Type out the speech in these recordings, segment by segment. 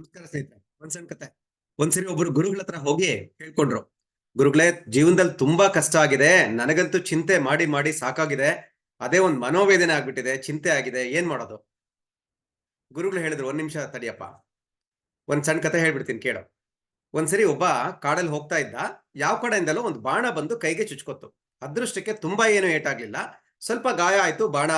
ನಮಸ್ಕಾರ ಸ್ನೇಹಿತರೆ, ಒಂದ್ ಸಣ್ಣ ಕತೆ ಒಂದ್ಸರಿ ಒಬ್ರು ಗುರುಗಳ ಹತ್ರ ಹೋಗಿ ಕೇಳ್ಕೊಂಡ್ರು. ಗುರುಗಳೇ, ಜೀವನದಲ್ಲಿ ತುಂಬಾ ಕಷ್ಟ ಆಗಿದೆ. ನನಗಂತೂ ಚಿಂತೆ ಮಾಡಿ ಮಾಡಿ ಸಾಕಾಗಿದೆ. ಅದೇ ಒಂದ್ ಮನೋವೇದನೆ ಆಗ್ಬಿಟ್ಟಿದೆ, ಚಿಂತೆ ಆಗಿದೆ. ಏನ್ ಮಾಡೋದು? ಗುರುಗಳು ಹೇಳಿದ್ರು, ಒಂದ್ ನಿಮಿಷ ತಡಿಯಪ್ಪ. ಒಂದ್ ಸಣ್ಣ ಕತೆ ಹೇಳ್ಬಿಡ್ತೀನಿ, ಕೇಳು. ಒಂದ್ಸರಿ ಒಬ್ಬ ಕಾಡಲ್ಲಿ ಹೋಗ್ತಾ ಇದ್ದ. ಯಾವ ಕಡೆಯಿಂದಲೂ ಒಂದು ಬಾಣ ಬಂದು ಕೈಗೆ ಚುಚ್ಕೊತ್ತು. ಅದೃಷ್ಟಕ್ಕೆ ತುಂಬಾ ಏನು ಏಟಾಗ್ಲಿಲ್ಲ. ಸ್ವಲ್ಪ ಗಾಯ ಆಯ್ತು, ಬಾಣ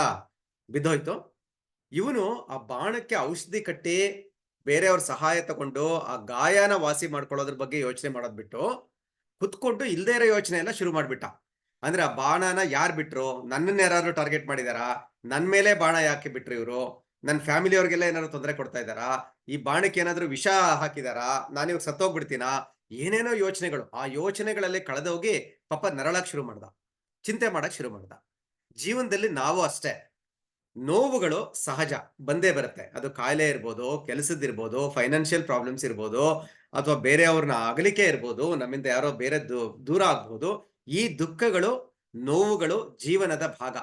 ಬಿದ್ದೋಯ್ತು. ಇವನು ಆ ಬಾಣಕ್ಕೆ ಔಷಧಿ ಕಟ್ಟಿ ಬೇರೆಯವ್ರ ಸಹಾಯ ತಗೊಂಡು ಆ ಗಾಯನ ವಾಸಿ ಮಾಡ್ಕೊಳ್ಳೋದ್ರ ಬಗ್ಗೆ ಯೋಚನೆ ಮಾಡೋದ್ ಬಿಟ್ಟು ಕುತ್ಕೊಂಡು ಇಲ್ದೇ ಇರೋ ಯೋಚನೆ ಶುರು ಮಾಡ್ಬಿಟ್ಟ. ಅಂದ್ರೆ ಆ ಬಾಣನ ಯಾರ್ ಬಿಟ್ರು? ನನ್ನನ್ನ ಯಾರು ಟಾರ್ಗೆಟ್ ಮಾಡಿದಾರಾ? ನನ್ ಮೇಲೆ ಬಾಣ ಯಾಕೆ ಬಿಟ್ರು ಇವರು? ನನ್ನ ಫ್ಯಾಮಿಲಿ ಅವ್ರಿಗೆಲ್ಲ ಏನಾದ್ರು ತೊಂದರೆ ಕೊಡ್ತಾ ಇದ್ದಾರಾ? ಈ ಬಾಣಕ್ಕೆ ಏನಾದ್ರು ವಿಷ ಹಾಕಿದಾರಾ? ನಾನು ಇವಾಗ ಸತ್ತೋಗ್ಬಿಡ್ತೀನಾ? ಏನೇನೋ ಯೋಚನೆಗಳು. ಆ ಯೋಚನೆಗಳಲ್ಲಿ ಕಳೆದೋಗಿ ಪಾಪ ನರಳಕ್ ಶುರು ಮಾಡ್ದ. ಚಿಂತೆ ಮಾಡಕ್ ಶುರು ಮಾಡ್ದ. ಜೀವನದಲ್ಲಿ ನಾವು ಅಷ್ಟೇ. ನೋವುಗಳು ಸಹಜ, ಬಂದೇ ಬರುತ್ತೆ. ಅದು ಕಾಯಿಲೆ ಇರ್ಬೋದು ಕೆಲಸದಿರ್ಬೋದು ಫೈನಾನ್ಷಿಯಲ್ ಪ್ರಾಬ್ಲಮ್ಸ್ ಇರ್ಬೋದು, ಅಥವಾ ಬೇರೆಯವ್ರನ್ನ ಅಗಲಿಕೆ ಇರ್ಬೋದು, ನಮ್ಮಿಂದ ಯಾರೋ ಬೇರೆ ದೂರ ಆಗ್ಬೋದು, ಈ ದುಃಖಗಳು ನೋವುಗಳು ಜೀವನದ ಭಾಗ.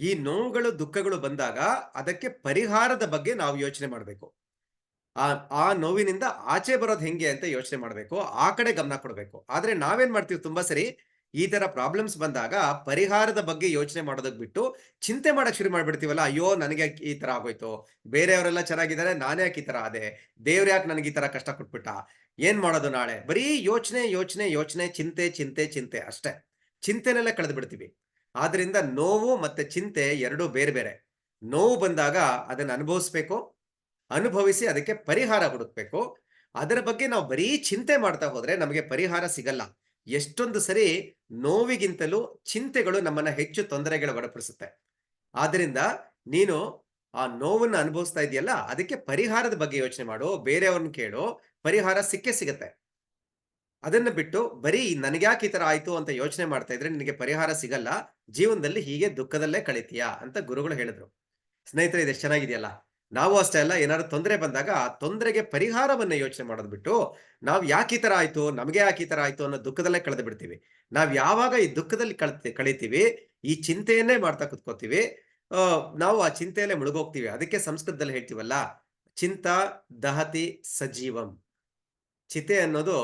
ಈ ನೋವುಗಳು, ದುಃಖಗಳು ಬಂದಾಗ ಅದಕ್ಕೆ ಪರಿಹಾರದ ಬಗ್ಗೆ ನಾವು ಯೋಚನೆ ಮಾಡಬೇಕು. ಆ ಆ ನೋವಿನಿಂದ ಆಚೆ ಬರೋದು ಹೆಂಗೆ ಅಂತ ಯೋಚನೆ ಮಾಡಬೇಕು, ಆ ಕಡೆ ಗಮನ ಕೊಡಬೇಕು. ಆದ್ರೆ ನಾವೇನ್ ಮಾಡ್ತೀವಿ ತುಂಬಾ ಸರಿ ಈ ತರ ಪ್ರಾಬ್ಲಮ್ಸ್ ಬಂದಾಗ ಪರಿಹಾರದ ಬಗ್ಗೆ ಯೋಚನೆ ಮಾಡೋದಕ್ ಬಿಟ್ಟು ಚಿಂತೆ ಮಾಡಕ್ ಶುರು ಮಾಡ್ಬಿಡ್ತೀವಲ್ಲ, ಅಯ್ಯೋ, ನನಗೆ ಈ ತರ ಆಗೋಯ್ತು? ಬೇರೆಯವರೆಲ್ಲ ಚೆನ್ನಾಗಿದ್ದಾರೆ, ನಾನೇ ಯಾಕೆ ಈ ತರ ಆದೆ? ದೇವ್ರ ಯಾಕೆ ನನಗೆ ಈ ತರ ಕಷ್ಟ ಕೊಟ್ಬಿಟ್ಟ? ಏನ್ ಮಾಡೋದು ನಾಳೆ? ಬರೀ ಯೋಚನೆ ಯೋಚನೆ ಯೋಚನೆ, ಚಿಂತೆ ಚಿಂತೆ ಚಿಂತೆ ಅಷ್ಟೇ. ಚಿಂತೆನೆಲ್ಲ ಕಳೆದು ಬಿಡ್ತೀವಿ ಆದ್ರಿಂದ ನೋವು ಮತ್ತೆ ಚಿಂತೆ ಎರಡೂ ಬೇರೆ ಬೇರೆ. ನೋವು ಬಂದಾಗ ಅದನ್ನ ಅನುಭವಿಸ್ಬೇಕು, ಅನುಭವಿಸಿ ಅದಕ್ಕೆ ಪರಿಹಾರ ಹುಡುಕ್ಬೇಕು. ಅದರ ಬಗ್ಗೆ ನಾವು ಬರೀ ಚಿಂತೆ ಮಾಡ್ತಾ ಹೋದ್ರೆ ನಮಗೆ ಪರಿಹಾರ ಸಿಗಲ್ಲ. ಎಷ್ಟೊಂದು ಸರಿ ನೋವಿಗಿಂತಲೂ ಚಿಂತೆಗಳು ನಮ್ಮನ್ನ ಹೆಚ್ಚು ತೊಂದರೆಗಳು ಒಳಪಡಿಸುತ್ತೆ ಆದ್ರಿಂದ ನೀನು ಆ ನೋವನ್ನ ಅನುಭವಿಸ್ತಾ ಇದೆಯಲ್ಲ, ಅದಕ್ಕೆ ಪರಿಹಾರದ ಬಗ್ಗೆ ಯೋಚನೆ ಮಾಡು, ಬೇರೆಯವ್ರನ್ನ ಕೇಳು, ಪರಿಹಾರ ಸಿಕ್ಕೇ ಸಿಗತ್ತೆ. ಅದನ್ನ ಬಿಟ್ಟು ಬರೀ ನನಗ್ಯಾಕೆ ಈ ತರ ಆಯ್ತು ಅಂತ ಯೋಚನೆ ಮಾಡ್ತಾ ಇದ್ರೆ ನಿನಗೆ ಪರಿಹಾರ ಸಿಗಲ್ಲ, ಜೀವನದಲ್ಲಿ ಹೀಗೆ ದುಃಖದಲ್ಲೇ ಕಳಿತೀಯಾ ಅಂತ ಗುರುಗಳು ಹೇಳಿದ್ರು. ಸ್ನೇಹಿತರೆ ಇದೆಷ್ಟು ಚೆನ್ನಾಗಿದೆಯಲ್ಲ? ನಾವು ಅಷ್ಟೇ ಅಲ್ಲ, ಏನಾದ್ರು ತೊಂದರೆ ಬಂದಾಗ ಆ ತೊಂದರೆಗೆ ಪರಿಹಾರವನ್ನ ಯೋಚನೆ ಮಾಡೋದು ಬಿಟ್ಟು, ನಾವ್ ಯಾಕೆ ಈ ತರ ಆಯ್ತು, ನಮಗೆ ಯಾಕೆ ಈ ತರ ಆಯ್ತು ಅನ್ನೋ ದುಃಖದಲ್ಲೇ ಕಳೆದು ಬಿಡ್ತೀವಿ. ನಾವ್ ಯಾವಾಗ ಈ ದುಃಖದಲ್ಲಿ ಕಳ್ತಿ, ಕಳಿತೀವಿ, ಈ ಚಿಂತೆಯನ್ನೇ ಮಾಡ್ತಾ ಕುತ್ಕೋತೀವಿ ನಾವು ಆ ಚಿಂತೆಯಲ್ಲೇ ಮುಳುಗೋಗ್ತೀವಿ. ಅದಕ್ಕೆ ಸಂಸ್ಕೃತದಲ್ಲಿ ಹೇಳ್ತೀವಲ್ಲ, ಚಿಂತ ದಹತಿ ಸಜೀವಂ. ಚಿತೆ ಅನ್ನೋದು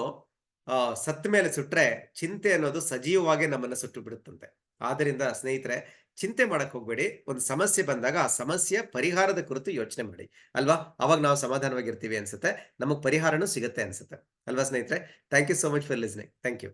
ಸತ್ತ ಮೇಲೆ ಸುಟ್ರೆ ಚಿಂತೆ ಅನ್ನೋದು ಸಜೀವವಾಗಿ ನಮ್ಮನ್ನ ಸುಟ್ಟು ಬಿಡುತ್ತಂತೆ. ಆದ್ರಿಂದ ಸ್ನೇಹಿತರೆ ಚಿಂತೆ ಮಾಡಕ್ ಹೋಗ್ಬೇಡಿ. ಒಂದು ಸಮಸ್ಯೆ ಬಂದಾಗ ಆ ಸಮಸ್ಯೆ ಪರಿಹಾರದ ಕುರಿತು ಯೋಚನೆ ಮಾಡಿ. ಅಲ್ವಾ? ಅವಾಗ ನಾವು ಸಮಾಧಾನವಾಗಿರ್ತೀವಿ ಅನ್ಸುತ್ತೆ. ನಮಗ್ ಪರಿಹಾರನೂ ಸಿಗುತ್ತೆ ಅನ್ಸುತ್ತೆ. ಅಲ್ವಾ ಸ್ನೇಹಿತರೆ? Thank you so much for listening thank you